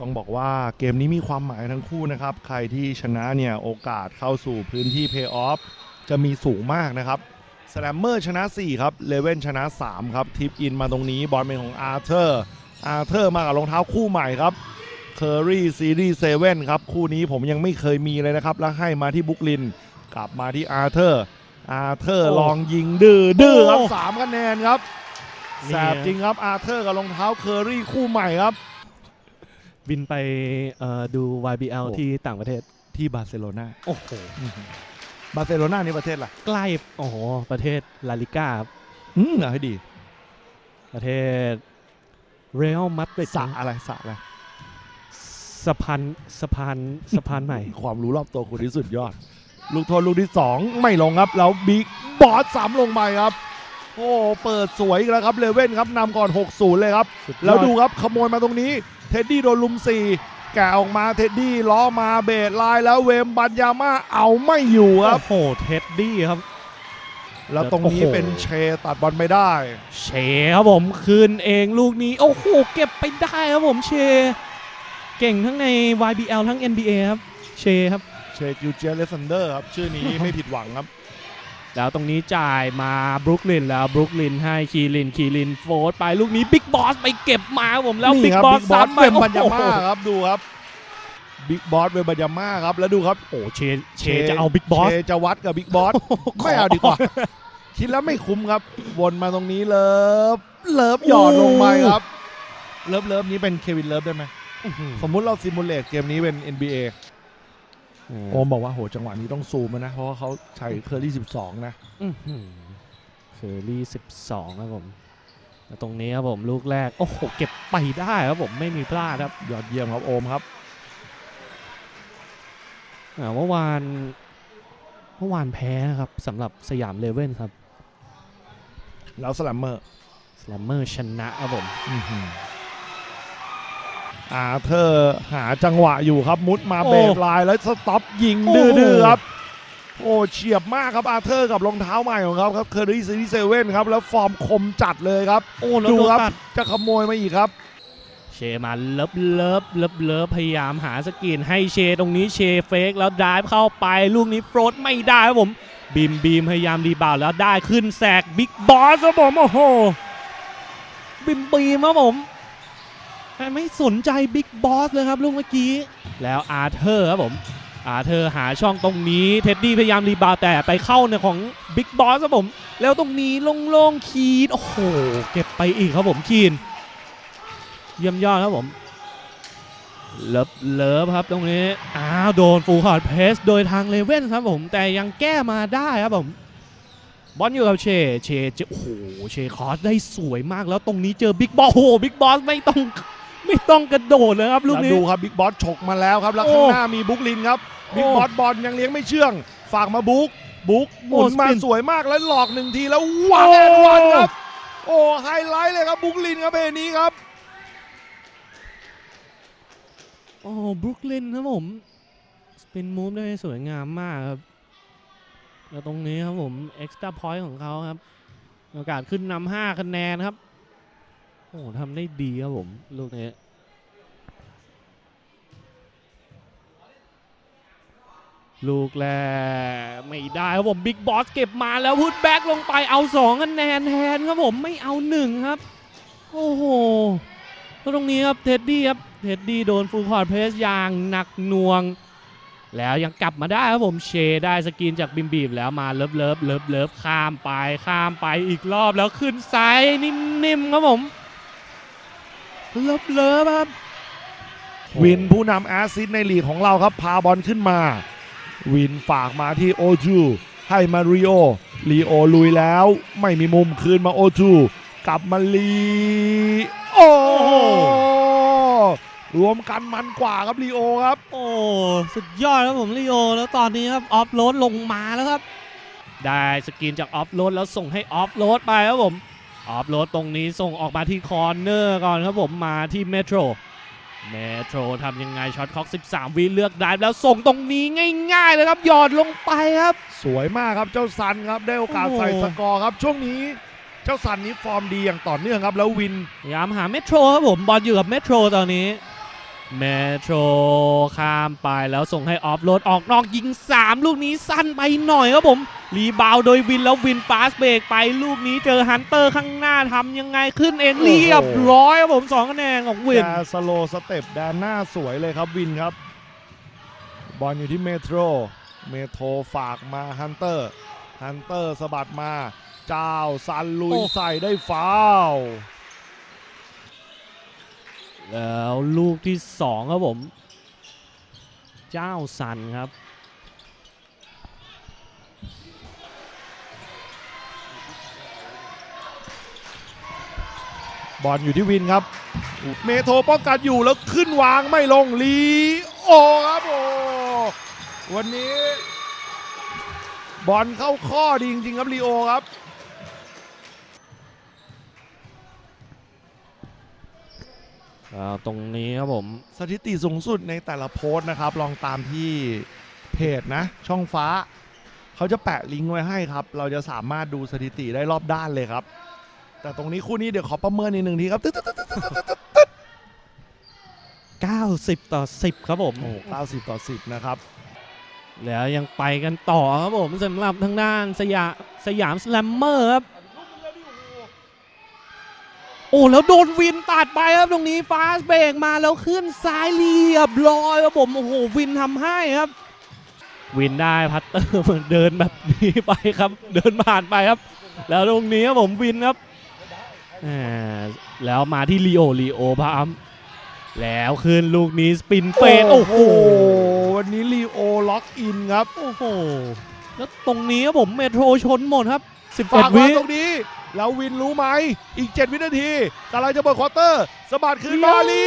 ต้องบอกว่าเกมนี้มีความหมายทั้งคู่นะครับ ใครที่ชนะเนี่ยโอกาสเข้าสู่พื้นที่เพย์ออฟจะมีสูงมากนะครับสแลมเมอร์ชนะ 4 ครับเลเว่นชนะ 3 ครับ ทิปอินมาตรงนี้บอลเป็นของอาร์เธอร์อาร์เธอร์มากับรองเท้าคู่ใหม่ครับเคอรี่ซีรีส์เซเว่นครับ คู่นี้ผมยังไม่เคยมีเลยนะครับ แล้วให้มาที่บุกลิน กลับมาที่อาร์เธอร์อาร์เธอร์โอ้ลองยิงดื้อดื้อครับโอ้สามคะแนนครับนี่แสบจริงครับอาร์เธอร์กับรองเท้าเคอรี่คู่ใหม่ครับ บินไปเอ่อดู YBL โอ้ ที่ต่างประเทศ ที่บาร์เซโลนาโอ้โห บาร์เซโลนานี่ประเทศอะไรใกล้โอ้โหประเทศลาลิก้าครับอืมเอาให้ดีประเทศเรอัลมาดริดสระอะไรสระอะไรสะพานสะพานสะพานใหม่ ความรู้รอบตัวคุณที่สุดยอด ลูกโทษลูกที่2ไม่ลงครับ แล้วบิ๊กบอสสามลงไปครับ โอ้เปิดสวยอีกแล้วครับเลเว่นครับนำก่อน 6-0 เลยครับสุดยอแล้วดูครับขโมยมาตรงนี้ เท็ดดี้โดนลุม 4 แกะออกมาเท็ดดี้ล้อมาเบรดไลน์แล้วเวมบัญญาม่าเอาไม่อยู่ครับ โอ้โหเท็ดดี้ครับ แล้วตรงนี้โอ้โหเป็นเชตัดบอลไม่ได้ เชครับผมคืนเองลูกนี้ โอ้โหเก็บไปได้ครับผมเช เก่งทั้งใน YBL ทั้ง NBA ครับเชครับเชจิวเจเลสันเดอร์ครับชื่อนี้ไม่ผิดหวังครับ แล้วตรงนี้จ่ายมาบรุกลินแล้วบรุกลินให้คีรินคีรินโฟร์ไปลูกนี้บิ๊กบอสไปเก็บมาครับผมแล้วนี่บิ๊กครับบอสบิ๊กบอสซ้ำไปเวมบัญญาโอ้โหม่าครับดูครับบิ๊กบอสเวมบัญญาม่าครับแล้วดูครับโอ้เชเชจะเอาบิ๊กบอสเชจะวัดกับบิ๊กบอสไม่เอาดีกว่า คิดแล้วไม่คุ้มครับวนมาตรงนี้เลิฟเลิฟหยอดลงไปครับเลิฟเลิฟนี้เป็นเควินเลิฟได้ไหมสมมุติเราซิมูเลตเกมนี้เป็น NBA โอมบอกว่าโหจังหวะนี้ต้องซูมนะ เพราะว่าเขาใช้เคอร์รี่12นะเคอรี่12ครับผมแล้วตรงนี้ครับผมลูกแรก โอ้โห เก็บไปได้ครับผมไม่มีพลาดครับ ยอดเยี่ยมครับโอมครับอ่าเมื่อวานเมื่อวานแพ้นะครับสำหรับสยามเลเว่นครับ แล้วสลัมเมอร์สแลมเมอร์ชนะครับผม อาเธอร์หาจังหวะอยู่ครับมุดมาโอ้เบรดไลน์แล้วสต็อปยิงโอ้ดื้อๆครับ โอ้เฉียบมากครับอาเธอร์กับรองเท้าใหม่ของเขาครับเคอรี่ซีรีส์เซเว่นครับแล้วฟอร์มคมจัดเลยครับ โอ้แล้วดูโดนครับตัดจะขโมยมาอีกครับเชมาเลิฟเลิฟเลิฟเลิฟพยายามหาสกรีนให้เชตรงนี้เชเฟกแล้วดายเข้าไปลูกนี้โฟรดไม่ได้ครับผมบีมบีมพยายามรีบาวด์แล้วได้ขึ้นแสกบิ๊กบอสครับผมโอ้โหบีมบีมครับผม ไม่สนใจบิ๊กบอสเลยครับลูกเมื่อกี้ แล้วอาเธอร์ครับผมอาเธอร์หาช่องตรงนี้เท็ดดี้พยายามรีบาวแต่ไปเข้าในของบิ๊กบอสครับผม แล้วตรงนี้โล่งๆคีนโอ้โห เก็บไปอีกครับผมคีนเยี่ยมยอดครับผม เลิฟเลิฟครับตรงนี้อ้าวโดนฟูลคอร์ดเพสโดยทางเลเว่นครับผม แต่ยังแก้มาได้ครับผม บอลอยู่กับเชเชเจโอ้โหเชคอสได้สวยมากแล้วตรงนี้เจอบิ๊กบอสโอ้โหบิ๊กบอสไม่ต้อง ไม่ต้องกระโดดเลยครับลูกแล้วนี้ดูครับบิ๊กบอสฉกมาแล้วครับแล้วโอ้ข้างหน้ามีบุ๊กลินครับโอ้บิ๊กบอสบอลยังเลี้ยงไม่เชื่อง ฝากมาบุ๊กบุ๊กหมุนโอ้มาสปินสวยมากแล้วหลอกหนึ่งทีแล้ววางแอนวันครับ โอ้ไฮไลท์เลยครับบุ๊กลินครับเพลงนี้ครับโอ้บรุกลินครับผมสปินมูฟได้สวยงามมากครับแล้วตรงนี้ครับผมเอ็กซ์ตร้าพอยต์ของเขาครับ โอกาสขึ้นนำห้าคะแนนครับ โอ้ทำได้ดีครับผม ลูกนี้ลูกแรกไม่ได้ครับผมบิ๊กบอสเก็บมาแล้วพุดแบ็กลงไปเอา2คะแนนแทนครับผมไม่เอา1ครับ โอ้โหตรงนี้ครับเท็ดดี้ครับเท็ดดี้โดนฟูลคอร์ดเพรสอย่างหนักหน่วง แล้วยังกลับมาได้ครับผมเชได้สกรีนจากบิมบีมแล้วมาเลิฟเลิฟเลิฟเลิฟข้ามไปข้ามไปอีกรอบแล้วขึ้นไซด์นิ่มๆครับผม เลิฟเลิฟครับ วินผู้นำแอสซิสต์ในลีกของเราครับ พาบอลขึ้นมา วินฝากมาที่โอจู ให้มาริโอลีโอลุยแล้ว ไม่มีมุมคืนมาโอจู กลับมาลีโอรวมกันมันกว่าครับลีโอครับ โอ้สุดยอดครับผมลีโอ แล้วตอนนี้ครับออฟโรดลงมาแล้วครับ ได้สกรีนจากออฟโรดแล้วส่งให้ออฟโรดไปครับผม ออฟโรดตรงนี้ส่งออกมาที่คอร์เนอร์ก่อนครับผมมาที่เมโทรเมโทรทำยังไงช็อตคล็อก 13 วิเลือกได้แล้วส่งตรงนี้ง่ายๆเลยครับหยอดลงไปครับ สวยมากครับเจ้าซันครับได้โอกาสโอ้โหใส่สกอร์ครับ ช่วงนี้เจ้าซันนี้ฟอร์มดีอย่างต่อเนื่องครับ แล้ววินพยายามหาเมโทรครับผมบอลอยู่กับเมโทรตอนนี้ เมโทรข้ามไปแล้วส่งให้ออฟโรดออกนอกยิง 3 ลูกนี้สั้นไปหน่อยครับผม รีบาวด์โดยวินแล้ววินฟาสเบรกไปลูกนี้เจอฮันเตอร์ข้างหน้าทำยังไงขึ้นเองโอ้โหเรียบร้อยครับผม2คะแนนของวินแกสโลสเต็ปแดนหน้าสวยเลยครับวินครับ บอลอยู่ที่เมโทรเมโทรฝากมาฮันเตอร์ฮันเตอร์สะบัดมา เจ้าซันลุยโอ้ใส่ได้ฟาวล์ แล้วลูกที่ 2 ครับผม เจ้าซันครับ บอลอยู่ที่วินครับ เมโทรป้องกันอยู่แล้วขึ้นวางไม่ลงลีโอครับโอวันนี้ บอลเข้าข้อดีจริงๆครับลีโอครับ ตรงนี้ครับผม สถิติสูงสุดในแต่ละโพสต์นะครับ ลองตามที่เพจนะ ช่องฟ้า เขาจะแปะลิงก์ไว้ให้ครับ เราจะสามารถดูสถิติได้รอบด้านเลยครับ แต่ตรงนี้คู่นี้เดี๋ยวขอประเมินอีกหนึ่งทีครับตึ๊ดตึ๊ดตึ๊ดตึ๊ดตึ๊ดตึ๊ดตึ๊ด90 ต่อ 10 ครับผมโอ้เก้าสิบต่อสิบนะครับ แล้วยังไปกันต่อครับผมสำหรับทางด้านสยามสยามสแลมเมอร์ครับ โอ้แล้วโดนวินตัดไปครับตรงนี้ฟาสเบรกมาแล้วขึ้นซ้ายเรียบร้อยครับผมโอ้โหวินทำให้ครับ วินได้พัตเตอร์มันเดินแบบนี้ไปครับ เดินผ่านไปครับ แล้วตรงนี้ครับผมวินครับอ่าแล้วมาที่ลีโอลีโอพามแล้วขึ้นลูกนี้สปินเฟดโอ้โหวันนี้ลีโอล็อกอินครับ โอ้โหแล้วตรงนี้ครับผมเมโทรชนหมดครับ ฝาก11ไว้วิตรงนี้ แล้ววินรู้ไหม อีก 7 วินาทีกำลังจะเปิดควอเตอร์สะบัดคืนมาลี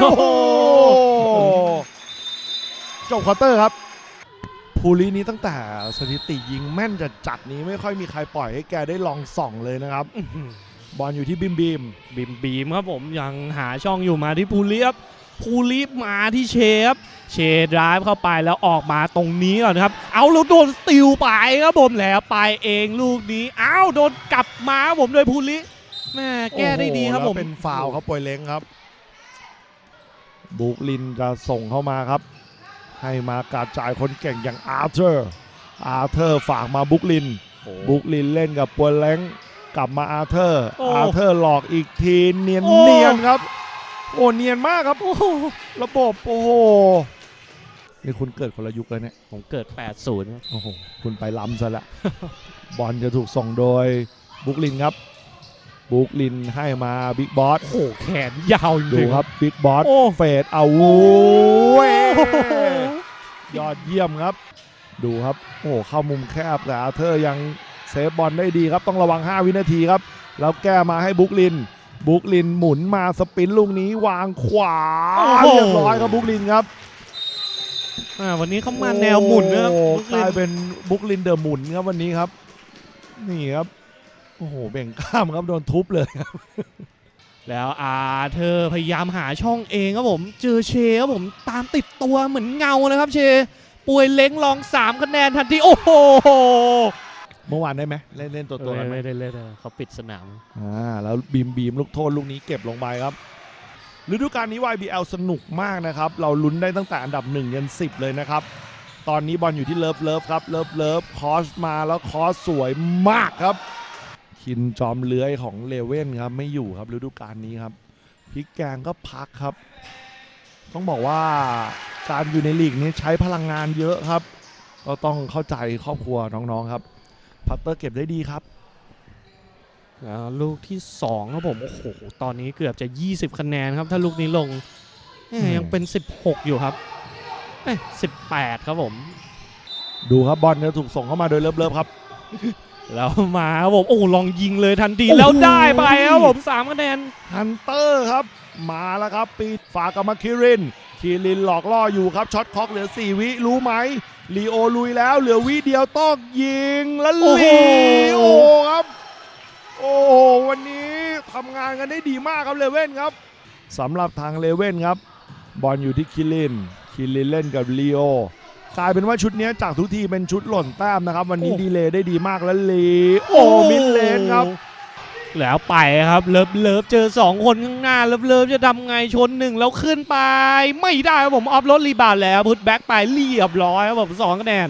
โอ้โหจบควอเตอร์ครับ ภูรินี้ตั้งแต่สถิติยิงแม่นจะจัดๆนี้ไม่ค่อยมีใครปล่อยให้แกได้ลองส่องเลยนะครับ บอลอยู่ที่บิมบิมบิมบีมครับผมยังหาช่องอยู่มาที่ภูริครับ ภูริมาที่เชฟ เชดรายเข้าไปแล้วออกมาตรงนี้ก่อนครับ เอาแล้วโดนสติลไปครับผมแล้วไปเองลูกนี้อ้าวโดนกลับมาผมโดยภูริแม่แก้ได้ดีครับผมเป็นฟาวครับปอยเล้งครับ บุกลินจะส่งเข้ามาครับ ให้มากระจายคนเก่งอย่างอาร์เธอร์ อาร์เธอร์ฝากมาบุกลิน บุกลินเล่นกับปวยเล้งกลับมาอาร์เธอร์ อาร์เธอร์หลอกอีกทีเนียนเนียนครับ โอ้เนียนมากครับโอ้โหระบบโอ้โหนี่คุณเกิดคนละยุคเลยเนี่ยผมเกิด 80ครับโอ้โหคุณไปล้ำซะละ บอลจะถูกส่งโดยบุกลินครับ บุกลินให้มาบิ๊กบอสโอ้โหแขนยาวจดูริงๆครับบิ๊กบอสโอ้ เฟดเอาโว้ยยอดเยี่ยมครับ ดูครับโอ้โหเข้ามุมแคบแต่อาร์เธอร์ยังเซฟบอลได้ดีครับต้องระวัง 5 วินาทีครับ แล้วแก้มาให้บุกลิน บุกลินหมุนมาสปินลูกนี้วางขวาโอ้โหเรียบร้อยครับบุกลินครับอ่าวันนี้เขามาแนวหมุนนะครับโอ้โหบุกกลินลายเป็นบุกลินเดอะหมุนครับวันนี้ครับ นี่ครับโอ้โหเบ่งกล้ามครับโดนทุบเลยครับ แล้วอาเธอร์พยายามหาช่องเองครับผมเจอเชครับผมตามติดตัวเหมือนเงานะครับเชป่วยเล้งลอง3คะแนนทันทีโอ้โห เมื่อวานได้ไหมเล่นเล่นตัวตัวๆกันไหมไม่ได้เล่นเขาปิดสนามอ่าแล้วบีมบีมลูกโทษลูกนี้เก็บลงไปครับฤดูกาลนี้ YBL สนุกมากนะครับ เราลุ้นได้ตั้งแต่อันดับ1ยัน10 เลยนะครับ ตอนนี้บอลอยู่ที่เลิฟเลิฟครับ เลิฟเลิฟคอสมาแล้วคอสสวยมากครับ คินจอมเลื้อยของเลเว่นครับ ไม่อยู่ครับฤดูกาลนี้ครับพลิกแกงก็พักครับ ต้องบอกว่าการอยู่ในลีกนี้ใช้พลังงานเยอะครับ ก็ต้องเข้าใจครอบครัวน้องๆครับ พัตเตอร์เก็บได้ดีครับแล้วลูกที่2ครับผมโอ้โหตอนนี้เกือบจะ 20 คะแนนครับ ถ้าลูกนี้ลงเอ้ยอืมยังเป็น 16 อยู่ครับเอ้ย18 ครับผม ดูครับบอลจะถูกส่งเข้ามาโดยเลิฟเลิฟครับ แล้วมาครับผมโอ้โหลองยิงเลยทันทีโอ้โหแล้วได้ไปครับผม3คะแนนฮันเตอร์ครับ มาแล้วครับ ปีฝากกับมาคิรินคิรินหลอกล่ออยู่ครับช็อตคล็อกเหลือ 4 วิรู้ไหม ลีโอลุยแล้วเหลือวิเดียวต้องยิงแล้วโอ้โหลีโอครับ โอ้โหวันนี้ทำงานกันได้ดีมากครับเลเว่นครับสำหรับทางเลเว่นครับ บอลอยู่ที่คิริน คิรินเล่นกับลีโอกลายเป็นว่าชุดนี้จากทุกทีเป็นชุดหล่นแต้มนะครับ วันนี้ดีเลย์ได้ดีมากแล้วลีโอมิดเลนครับ แล้วไปครับเลิฟเลิฟเจอ 2 คนข้างหน้าเลิฟเลิฟจะทำไงชนหนึ่งแล้วขึ้นไป ไม่ได้ครับผมออฟรถรีบาวด์แล้วพุทแบ็กไปเรียบร้อยครับผมสองคะแนน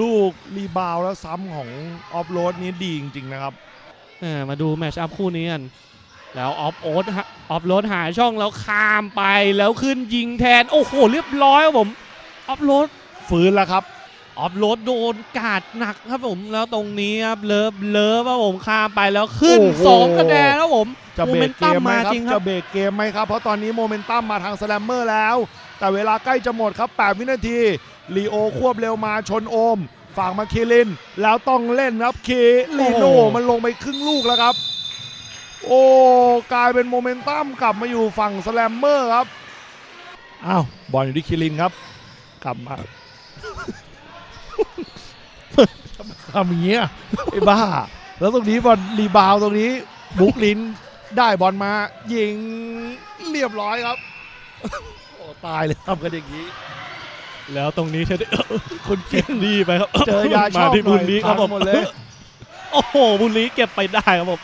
ลูกรีบาวด์แล้วซ้ำของออฟโรดนี้ดีจริงๆนะครับเออมาดูแมตช์อัพคู่นี้กันแล้วออฟโอ๊ตฮะออฟโรดหาช่องแล้วข้ามไปแล้วขึ้นยิงแทน โอ้โหเรียบร้อยครับผมออฟโรดฟื้นแล้วครับ ออฟโรดโดนกาดหนักครับผมแล้วตรงนี้ครับเลิฟเลิฟครับผมข้ามไปแล้วขึ้นโอ้โห2คะแนนครับผมจะเบรกเกมไหมครับโมเนตัมมาจริงครับจะเบรกเกมไหมครับ เพราะตอนนี้โมเมนตัมมาทางสแลมเมอร์แล้ว แต่เวลาใกล้จะหมดครับ 8 วินาทีลีโอควบเร็วมาชนโอมฝากมาคีลิน แล้วต้องเล่นครับคีลิโนมันลงไปครึ่งลูกแล้วครับ โอ้กลายเป็นโมเมนตัมกลับมาอยู่ฝั่งสแลมเมอร์ครับอ้าวบอลอยู่ที่คิรินครับ กลับมา ทำอย่างเงี้ยไอ้บ้า แล้วตรงนี้บอลรีบาวด์ตรงนี้บุกลินได้บอลมา ยิงเรียบร้อยครับโอ้ตายเลยทำกันอย่างนี้ แล้วตรงนี้เชดคนเก่งดีไปครับเจอยาชมาอบที่หน่บุอยญนี้ครับผมพังหมดเลยโอ้โหบุญลีเก็บไปได้ครับผม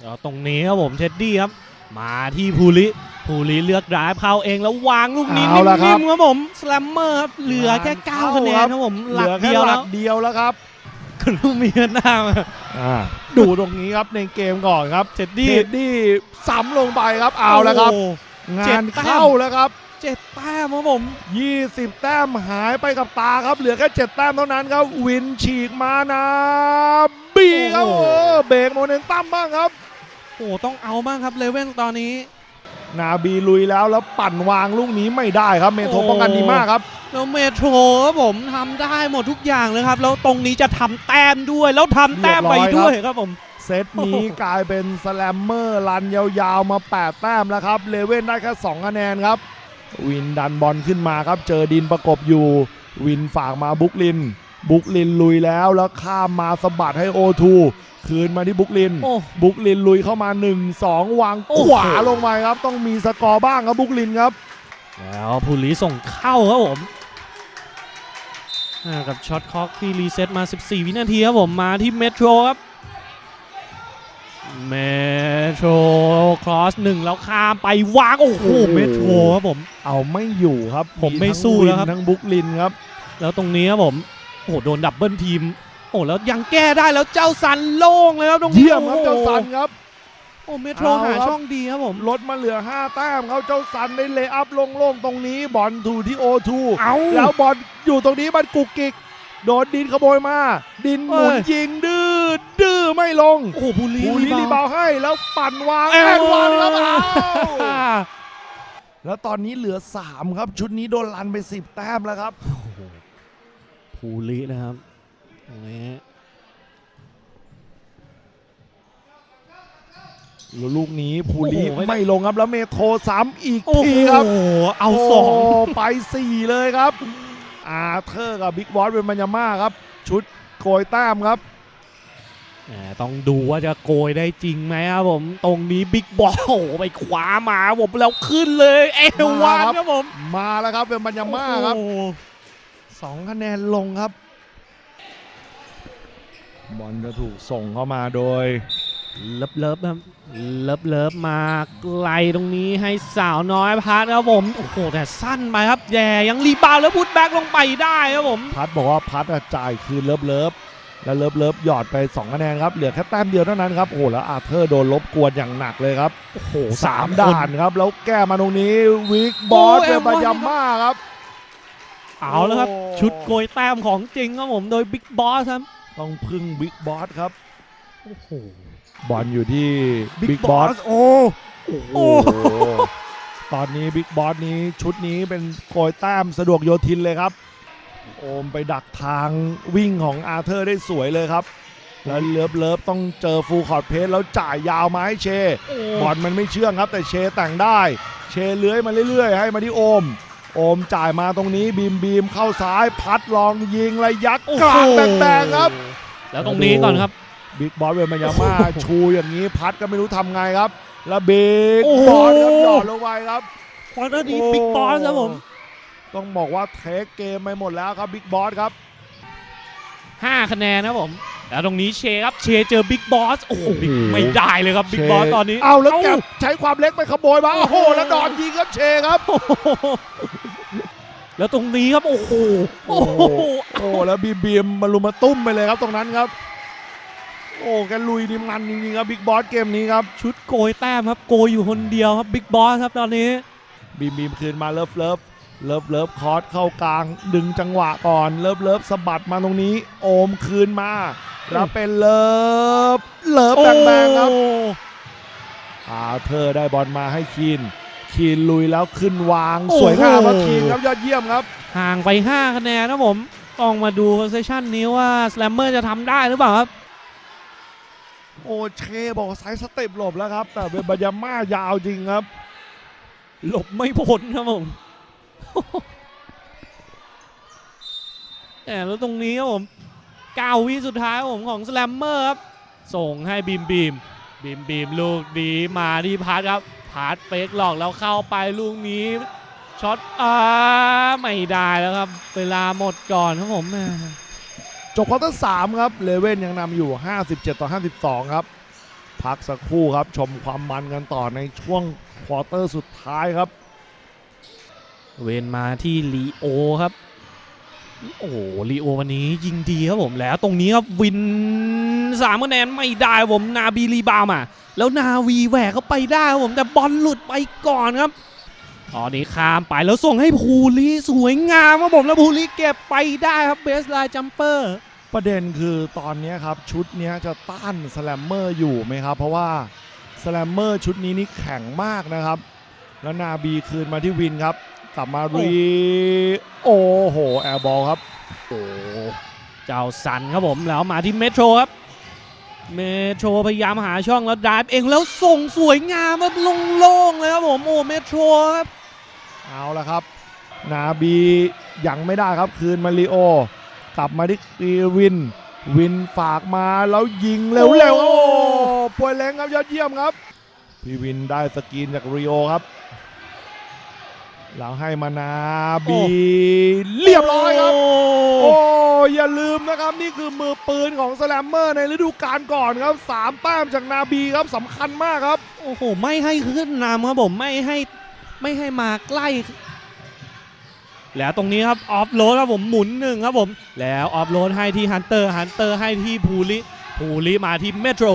แล้วตรงนี้ครับผมเชดดี้ครับ มาที่ภูริ ภูริเลือกดรายเข้าเองแล้ววางลูกนี้เอาละครับนิ่มๆครับผมสแลมเมอร์ครับเหลือแค่9คะแนนครับผมเหหลัลืกอแค่เดียวหลัแล้วกเดียวแล้วครับคุณลูกมีหน้ามาดูตรงนี้ครับในเกมก่อนครับเชดดีดี้ดี้ซ้ำลงไปครับเอาแล้วครับ โโหงาเจ็ดนแต้ม เข้าแล้วครับ เจ็ดแต้มครับผม 20 แต้มหายไปกับตาครับ เหลือแค่7แต้มเท่านั้นครับวินฉีกมานะบีครับโอ้โอ้โหเบรกโมเมนตัมบ้างครับ โอ้โหต้องเอาบ้างครับเลเว่นตอนนี้ นาบีลุยแล้วแล้วปั่นวางลูกนี้ไม่ได้ครับเมโทรโอ้ป้องกันดีมากครับแล้วเมโทรครับผมทำได้หมดทุกอย่างเลยครับ แล้วตรงนี้จะทำแต้มด้วย แล้วทำแต้มไปด้วยครับผม เซตนี้กลายเป็นสแลมเมอร์รันยาวๆมา8แต้มแล้วครับเลเว่นได้แค่2คะแนนครับ วินดันบอลขึ้นมาครับ เจอดินประกบอยู่ วินฝากมาบุกลิน บุกลินลุยแล้วแล้วข้ามมาสะบัดให้โอทูคืนมาที่บุกลิน โอ้ บุกลินลุยเข้ามา 1 2 วางโอ้ขโห วาลงไปครับ ต้องมีสกอร์บ้างครับบุกลินครับ แล้วภูริส่งเข้าครับผมอ่ากับช็อตคอกที่รีเซ็ตมา 14 วินาทีครับผมมาที่เมโทรครับ เมโทรครอสหนึ่งแล้วข้ามไปวางโอ้โหโอ้โห เมโทรครับผม เอาไม่อยู่ครับผมไม่ทั้งสู้แล้วครับนทั้งบุกลินครับ แล้วตรงนี้ครับผม โอ้โหโดนดับเบิลทีม โอ้แล้วยังแก้ได้แล้วเจ้าซันโล่งเลยครับตรงนี้เยี่ยมครับเจ้าสันครับ โอ้เมโทรเอาหาครับช่องดีครับผมลดมาเหลือ 5 แต้มเขาเจ้าสันได้เลย์อัพโล่งๆตรงนี้บอลถูที่โอทูเอาแล้วบอลอยู่ตรงนี้มันกุกกิกโดนดินขโมยมา ดินหมุนเอ้ยยิงดื้อดื้อไม่ลง โอ้โหภูริภูริรีบาวให้แล้วปั่นวางเอ้แอยนวันครับเอาอ่าแล้วตอนนี้เหลือ 3 ครับ ชุดนี้โดนลันไป 10 แต้มแล้วครับ โอ้โหภูรินะครับตรงนี้แล้วลูกนี้ภูริโอ้โหไม่ได้ไม่ลงครับแล้วเมโทรซ้ำอีกโอ้โหทีครับเอาสองโไป4เลยครับ อาเธอร์กับบิ๊กบอสเป็นมัญญาม่าครับ ชุดโกยแต้มครับแหมต้องดูว่าจะโกยได้จริงไหมครับผม ตรงนี้บิ๊กบอลโอ้โหไปขวามาผมแล้วขึ้นเลย เอววานครับผม มาแล้วครับเป็นมัญญาม่าครับ โอ้โหสองคะแนนลงครับ บอลจะถูกส่งเข้ามาโดย เลิฟเลิฟครับเลิฟเลิฟมาไกลตรงนี้ให้สาวน้อยพัดครับผม โอ้โห แต่สั้นไปครับ แย่ยังรีบาวด์แล้วพุทแบ็กลงไปได้ครับผม พัดบอกว่าพัดอะจ่ายคืนเลิฟเลิฟแล้วเลิฟเลิฟหยอดไป 2 คะแนนครับ เหลือแค่แต้มเดียวเท่านั้นครับ โอ้โห แล้วอาเธอร์โดนลบกวนอย่างหนักเลยครับ โอ้โหสามด่านครับ แล้วแก้มาตรงนี้วิกบอสโอ้เป็น M1 มัญญาม่าครับ เอาแล้วครับโอ้ชุดโกยแต้มของจริงครับผมโดยบิ๊กบอสครับ ต้องพึ่งบิ๊กบอสครับ โอ้โห บอลอยู่ที่ Big Big Boss Boss โอ้โอ้โหโอ้ตอนนี้บิ๊กบอสนี้ชุดนี้เป็นโกยแต้มสะดวกโยทินเลยครับ โอมไปดักทางวิ่งของอาเธอร์ได้สวยเลยครับ แล้วเลิฟเลิฟต้องเจอฟูลคอร์ดเพสแล้วจ่ายยาวมาให้เช บอลมันไม่เชื่องครับ แต่เชแต่งได้ เชเลื้อยมาเรื่อยๆ ให้มาที่โอม โอมจ่ายมาตรงนี้บีมบีมเข้าซ้ายพัดลองยิงระยักโอ้โหกลางแบงๆครับ แล้วตรงนี้ก่อนครับบิ๊กบอสเวมายาม่าชูอย่างนี้พัดก็ไม่รู้ทำไงครับ แล้วบิ๊กโอ้โหบอสครับหยอดลงไปครับควอเตอร์นี้บิ๊กบอสครับผม ต้องบอกว่าเทคเกมไปหมดแล้วครับบิ๊กบอสครับ 5 คะแนนนะครับผม แล้วตรงนี้เชครับเชเจอบิ๊กบอสโอ้โห Big ไม่ได้เลยครับบิ๊กบอสตอนนี้เอาแล้วแกใช้ความเล็กไปขโมยมาโอ้โหแล้วดอนยิงครับเชครับโอ้โหแล้วตรงนี้ครับโอ้โหโอ้โหโอ้แล้วบีมบีมมาลุมมาตุ้มไปเลยครับตรงนั้นครับ โอ้แกลุยดิมันจริงๆครับบิ๊กบอสเกมนี้ครับชุดโกยแต้มครับโกยอยู่คนเดียวครับบิ๊กบอสครับตอนนี้บีมบีมคืนมาเลิฟเลิฟเลิฟเลิฟคอร์สเข้ากลางดึงจังหวะก่อนเลิฟเลิฟสะบัดมาตรงนี้ โอมคืนมา แล้วเป็นเลิฟเลิฟแบงแบงครับโอ้อาเธอร์ได้บอลมาให้คีนคีนลุยแล้วขึ้นวาง สวยงามครับคีนครับยอดเยี่ยมครับ ห่างไป 5 คะแนนนะผมต้องมาดูเซสชันนี้ว่าสแลมเมอร์จะทำได้หรือเปล่าครับ โอ้เชบอกไซส์สเต็ปหลบแล้วครับ แต่เป็นบายาม่ายาวจริงครับ หลบไม่พ้นครับผมแต่แล้วตรงนี้ครับผม เก้าวิสุดท้ายครับผมของสแลมเมอร์ครับ ส่งให้บีมบีมบีมบีมลูกดีมาที่พัดครับพัดเฟกหลอกแล้วเข้าไปลูกนี้ช็อตอ่าไม่ได้แล้วครับ เวลาหมดก่อนครับผมแม่จบควอเตอร์สามครับเลเว่นยังนำอยู่ 57 ต่อ 52 ครับ พักสักครู่ครับชมความมันกันต่อในช่วงควอเตอร์สุดท้ายครับ เวนมาที่ลีโอครับ โอ้โหลีโอวันนี้ยิงดีครับผมแล้วตรงนี้ครับวินสามคะแนนไม่ได้ผมนาบีรีบาวมา แล้วนาวีแหวกเข้าไปได้ครับผมแต่บอลหลุดไปก่อนครับตอนนี้ข้ามไปแล้วส่งให้ภูริสวยงามครับผมแล้วภูริเก็บไปได้ครับเบสไลน์จัมเปอร์ประเด็นคือตอนนี้ครับชุดนี้จะต้านสแลมเมอร์อยู่ไหมครับ เพราะว่าสแลมเมอร์ชุดนี้นี่แข็งมากนะครับ แล้วนาบีคืนมาที่วินครับ กลับมารีโอ้โห แอร์บอลครับ โอ้เจ้าสันครับผมแล้วมาที่เมโทรครับ เมโทรพยายามหาช่องแล้วดายเองแล้วส่งสวยงามแบบโล่งๆเลยครับผมโอ้เมโทรครับ เอาละครับ นาบียังไม่ได้ครับคืนมาริโอกลับมาที่คีวิน วินฝากมาแล้วยิงเร็วๆโอ้โอ้ป่วยแรงครับยอดเยี่ยมครับ พี่วินได้สกรีนจากริโอครับ แล้วให้มานาบีเรียบร้อยครับ โอ้อย่าลืมนะครับนี่คือมือปืนของสแลมเมอร์ในฤดูกาลก่อนครับสามแต้มจากนาบีครับสำคัญมากครับ โอ้โห ไม่ให้ขึ้นนำครับผมไม่ให้ไม่ให้มาใกล้ แล้วตรงนี้ครับออฟโรดครับผมหมุนหนึ่งครับผม แล้วออฟโรดให้ที่ฮันเตอร์ฮันเตอร์ให้ที่ภูริภูริมาที่เมโทร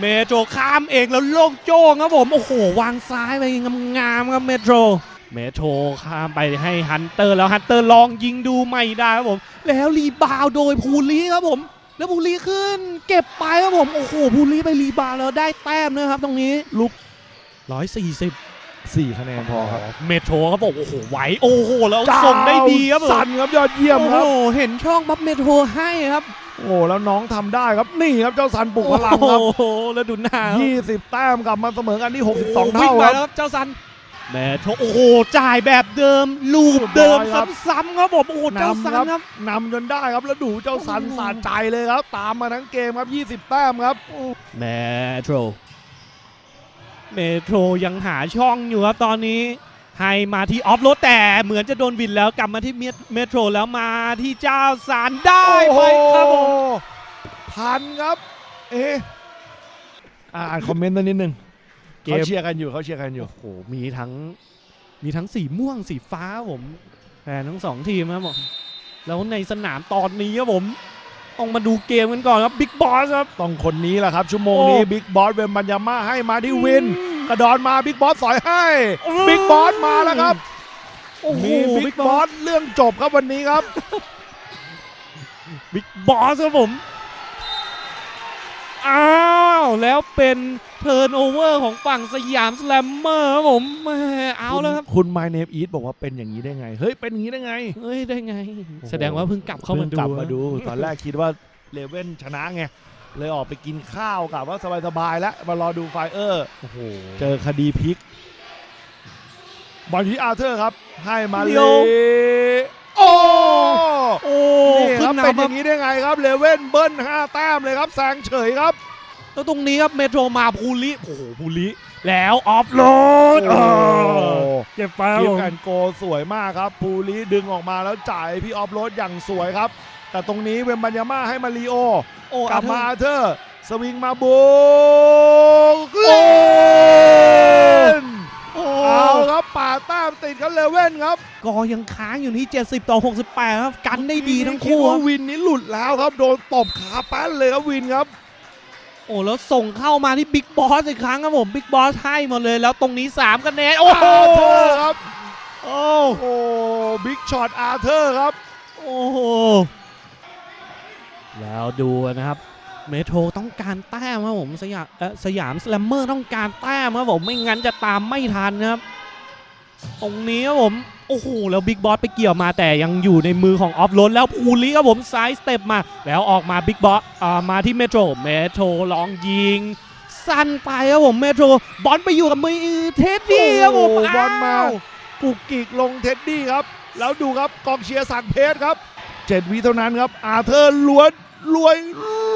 เมโทรข้ามเองแล้วโล่งโจ้งครับผม โอ้โห วางซ้ายไปงามๆครับเมโทร เมโทรข้ามไปให้ฮันเตอร์แล้วฮันเตอร์ลองยิงดูไม่ได้ครับผม แล้วรีบาวด์โดยภูริครับผม แล้วภูริขึ้น เก็บไปครับผมโอ้โหภูริไปรีบาวด์แล้วได้แต้มนะครับ ตรงนี้ลูกร้อยสี่สิบ4คะแนนพอครับเมโทรเขาบอกโอ้โหไหวโอ้โหแล้วส่งได้ดีครับผมสันครับยอดเยี่ยมครับโอ้โหเห็นช่องปั๊บเมโทรให้ครับโอ้แล้วน้องทำได้ครับนี่ครับเจ้าสันปลุกพลังครับโอ้โหแล้วดูหน้าครับ20 แต้มกลับมาเสมอกันที่ 62วิ่เท่างไปครับแล้วครับเจ้าซัน เมโทรโอ้โหจ่ายแบบเดิม ลูปเดิมเรียบร้อยครับซ้ำๆครับผมโอ้โหเจ้าซันนำครับครับนำจนได้ครับแล้วดูเจ้าสันโอ้โหสาดใจเลยครับ ตามมาทั้งเกมครับ 20 แต้มครับเมโทรเมโทรยังหาช่องอยู่ครับตอนนี้ให้มาที่ออฟโรดแต่เหมือนจะโดนวินแล้วกลับมาที่เมโทรแล้วมาที่เจ้าสารได้ไปครับผมพันครับ เอ๊ะอ่าอ่านคอมเมนต์ตัวนิดนึง เกเขามเชียร์กันอยู่เขาเชียร์กันอยู่ โอ้โหมีทั้งมีทั้งสีม่วงสีฟ้าครับผมแฟนทั้งสองทีมครับผมแล้วในสนามตอนนี้ครับผมต้องมาดูเกมกันก่อนครับบิ๊กบอสครับ ต้องคนนี้แหละครับชั่วโมงนี้โอ้บิ๊กบอสเวมบัญญาม่าให้มาที่วิน กระดอนมาบิ๊กบอสสอยให้โอ้บิ๊กบอสมาแล้วครับโอ้โหมีบิ๊กบอสเรื่องจบครับวันนี้ครับบิ๊กบอสครับผมอ้าวแล้วเป็น เทิร์นโอเวอร์ของฝั่งสยามสแลมเมอร์ครับผมแหม่เอาแล้วครับ คุณ My Name Eat บอกว่าเป็นอย่างนี้ได้ไง เฮ้ย เป็นอย่างนี้ได้ไง เฮ้ย ได้ไง แสดงว่าเพิ่งกลับเข้ามาพิ่งดูกลับมาดู ตอนแรกคิดว่าเลเว่นชนะไง เลยออกไปกินข้าวกับว่าสบายๆแล้วมารอดูไฟเออร์โอ้โหเจอคดีพลิกบอลที่อาร์เธอร์ครับ ให้มาเดี๋เลยวโอ้โอ้นี่คขึ้รับนเป็นนำอครัย่าบงนี้ได้ไงครับเลเว่นเบิ้ล5แต้มเลยครับแซงเฉยครับ แล้วตรงนี้ครับเมโทรมาภูริโอ้โหภูริแล้วออฟโรดโอ้เก็บไปกิฟแอนโกสวยมากครับภูริดึงออกมาแล้วจ่ายพี่ออฟโรดอย่างสวยครับ แต่ตรงนี้เวมบัญญาม่าให้มาริโอ โอ้กลับมาอาอาเธอร์เธอร์สวิงมาบุกเล่นโอ้เอาครับป่าดแต้มติดครับเลเว่นครับกอยังค้างอยู่ที่ 70 ต่อ 68 ครับ กันได้ดีทั้งดคู่คว่ารับวินนี้หลุดแล้วครับ โดนตบขาแป้นเลยครับวินครับโอ้แล้วส่งเข้ามาที่บิ๊กบอสอีกครั้งครับผมบิ๊กบอสให้หมดเลยแล้วตรงนี้3คะแนนโอ้โหอาเธอร์ครับโอ้โอ้บิ๊กช็อตอาเธอร์ครับโอ้โหแล้วดูนะครับเมโทรต้องการแต้มครับผมสยามเอ่อสยามสแลมเมอร์ต้องการแต้มครับผมไม่งั้นจะตามไม่ทันนะครับ ตรงนี้ครับผม โอ้โห แล้วบิ๊กบอสไปเกี่ยวมาแต่ยังอยู่ในมือของออฟโรดแล้วพูลีครับผมไซส์สเต็ปมา แล้วออกมาบิ๊กบอสอ่ามาที่เมโทรเมโทรลองยิง สั้นไปครับผมเมโทรบอลไปอยู่กับมือเท็ดดี้ครับผมโอ้โหบอลมาอ้วกุกกิกลงเท็ดดี้ครับ แล้วดูครับกองเชียร์สั่งเพชรครับเจ็ดวิเท่านั้นครับ อาเธอร์ล้วนรวย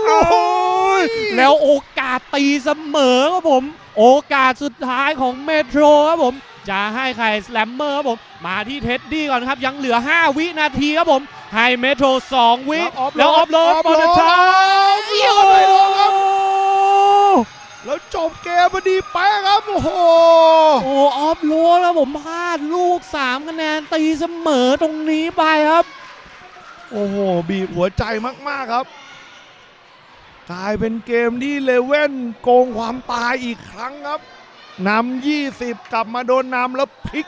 โอ้ยแล้วโอกาสตีเสมอครับผม โอกาสสุดท้ายของเมโทรครับผม จะให้ใครสแลมเมอร์ครับผมมาที่เท็ดดี้ก่อนครับ ยังเหลือ 5 วินาทีครับผมให้เมโทร 2 วิ แล้วออฟโหลดบอลท้ายเยี่ยมเลยครับแล้วจบเกมพอดีแป๊ะครับ โอ้โหโอ้ออฟโหลดแล้วผมพลาดลูก 3 คะแนนตีเสมอตรงนี้ไปครับ โอ้โห บีบหัวใจมาก ๆ ครับกลายเป็นเกมที่เลเว่นโกงความตายอีกครั้งครับ นำ20 กลับมาโดนนำแล้วพลิก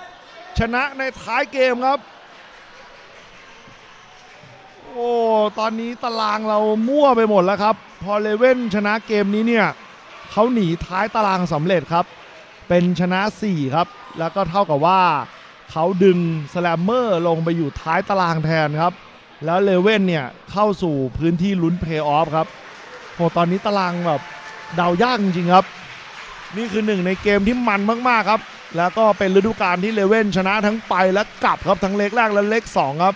ชนะในท้ายเกมครับ โอ้ ตอนนี้ตารางเรามั่วไปหมดแล้วครับ พอเลเว่นชนะเกมนี้เนี่ยเขาหนีท้ายตารางสำเร็จครับ เป็นชนะ 4 ครับ แล้วก็เท่ากับว่าเขาดึงสแลมเมอร์ลงไปอยู่ท้ายตารางแทนครับ แล้วเลเว่นเนี่ยเข้าสู่พื้นที่ลุ้นเพย์ออฟครับโหตอนนี้ตารางแบบเดายากจริงครับ นี่คือหนึ่งในเกมที่มันมากๆครับ แล้วก็เป็นฤดูกาลที่เลเว่นชนะทั้งไปและกลับครับทั้งเล็กแรกและเล็กสองครับ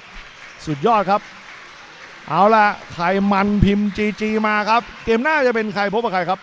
สุดยอดครับ เอาล่ะใครมันพิมพ์จีมาครับ เกมหน้าจะเป็นใครพบกับใครครับ